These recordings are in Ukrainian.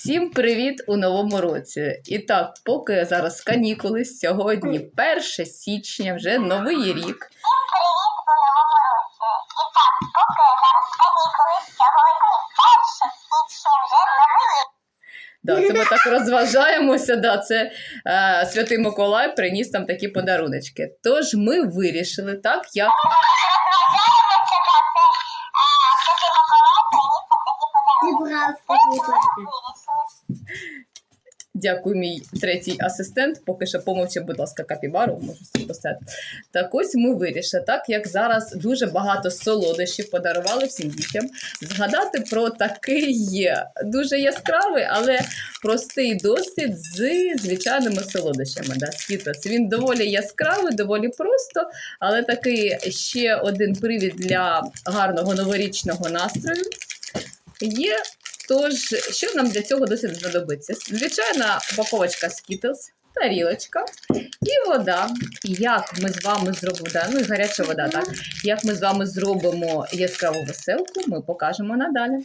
Всім привіт у новому році. І так, поки зараз канікули сьогодні, 1 січня, вже новий рік. І так, поки зараз канікули, сьогодні 1 січня, вже новий. Да, це ми так розважаємося. Да, це е, Святий Миколай приніс там такі подаруночки. Тож ми вирішили, так як розважаємося, да, це е, Святий Миколай приніс нам такі подарунки. Дякую, мій третій асистент. Поки що помовчи, будь ласка, капібару, можу поставити. Так ось ми вирішили, так як зараз дуже багато солодощів подарували всім дітям, згадати про такий дуже яскравий, але простий досвід з звичайними солодощами. Да, Skittles. Він доволі яскравий, доволі просто, але такий ще один привід для гарного новорічного настрою є. Тож, що нам для цього досить знадобиться? Звичайна упаковочка Skittles, тарілочка і вода. Як ми з вами зробимо, да, ну і гаряча вода, так? Як ми з вами зробимо яскраву веселку, ми покажемо надалі.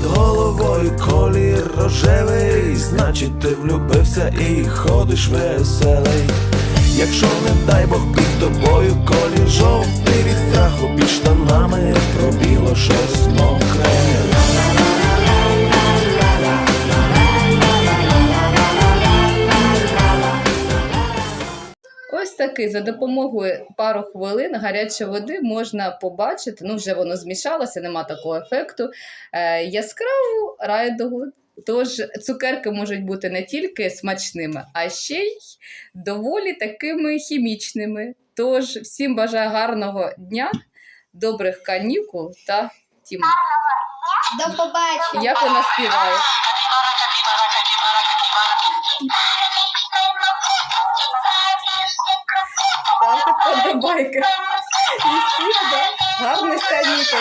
Над головою колір рожевий, значить ти влюбився і ходиш веселий. Якщо не дай Бог під тобою колір жовтий від страху під штанами пробіло щось мокре. Ось за допомогою пару хвилин гарячої води можна побачити. Ну, вже воно змішалося, нема такого ефекту. Е, яскраву райдугу. Тож цукерки можуть бути не тільки смачними, а ще й доволі такими хімічними. Тож всім бажаю гарного дня, добрих канікул та тім. До побачення. Як вона співає? Подобайки. І всіх, да, гарних канікул.